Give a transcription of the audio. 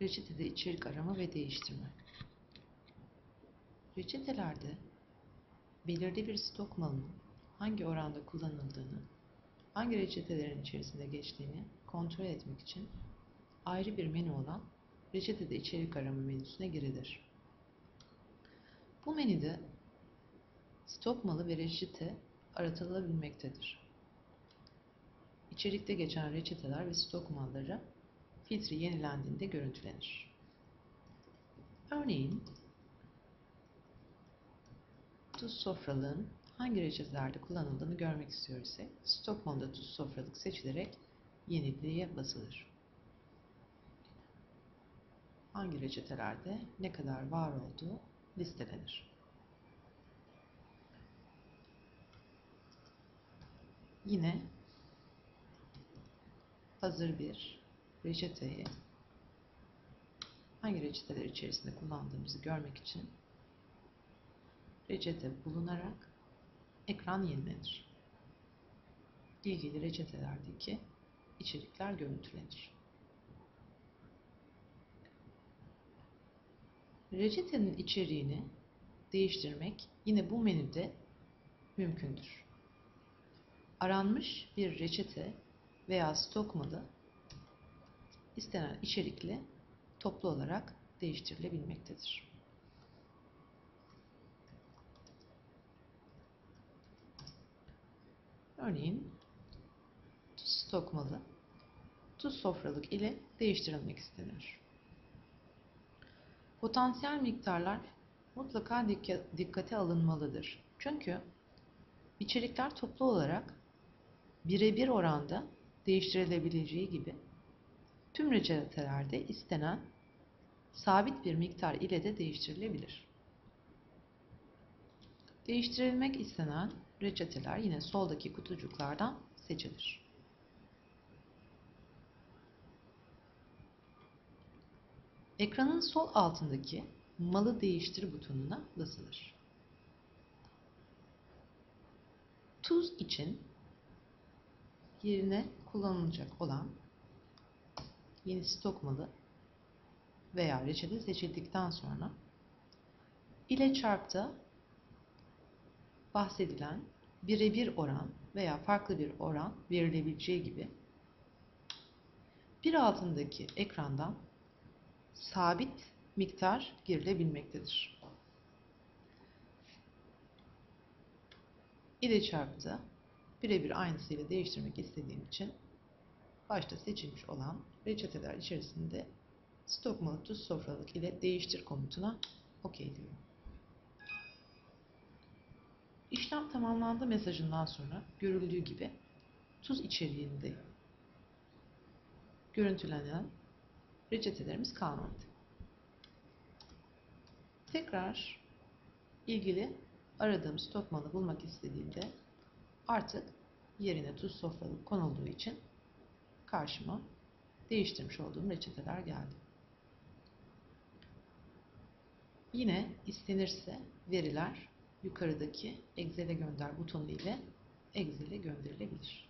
Reçetede içerik arama ve değiştirme. Reçetelerde belirli bir stok malının hangi oranda kullanıldığını, hangi reçetelerin içerisinde geçtiğini kontrol etmek için ayrı bir menü olan reçetede içerik arama menüsüne girilir. Bu menüde stok malı ve reçete aratılabilmektedir. İçerikte geçen reçeteler ve stok malları filtre yenilendiğinde görüntülenir. Örneğin tuz sofralığın hangi reçetelerde kullanıldığını görmek istiyor ise stok modda tuz sofralık seçilerek yeniliğe basılır. Hangi reçetelerde ne kadar var olduğu listelenir. Yine hazır bir reçeteyi hangi reçeteler içerisinde kullandığımızı görmek için reçete bulunarak ekran yenilenir. İlgili reçetelerdeki içerikler görüntülenir. Reçetenin içeriğini değiştirmek yine bu menüde mümkündür. Aranmış bir reçete veya stok malı istenen içerikle toplu olarak değiştirilebilmektedir. Örneğin tuz stok malı tuz sofralık ile değiştirilmek istenir. Potansiyel miktarlar mutlaka dikkate alınmalıdır. Çünkü içerikler toplu olarak birebir oranda değiştirilebileceği gibi tüm reçetelerde istenen sabit bir miktar ile de değiştirilebilir. Değiştirilmek istenen reçeteler yine soldaki kutucuklardan seçilir. Ekranın sol altındaki malı değiştir butonuna basılır. Tuz için yerine kullanılacak olan yeni stok malı veya reçete seçildikten sonra ile çarpta bahsedilen birebir oran veya farklı bir oran verilebileceği gibi bir altındaki ekrandan sabit miktar girilebilmektedir. ile çarptı birebir aynısıyla değiştirmek istediğim için başta seçilmiş olan reçeteler içerisinde stok malı tuz sofralık ile değiştir komutuna OK diyorum. İşlem tamamlandı mesajından sonra görüldüğü gibi tuz içeriğinde görüntülenen reçetelerimiz kalmadı. Tekrar ilgili aradığım stok malı bulmak istediğimde artık yerine tuz sofralık konulduğu için karşıma değiştirmiş olduğum reçeteler geldi. Yine istenirse veriler yukarıdaki Excel'e gönder butonu ile Excel'e gönderilebilir.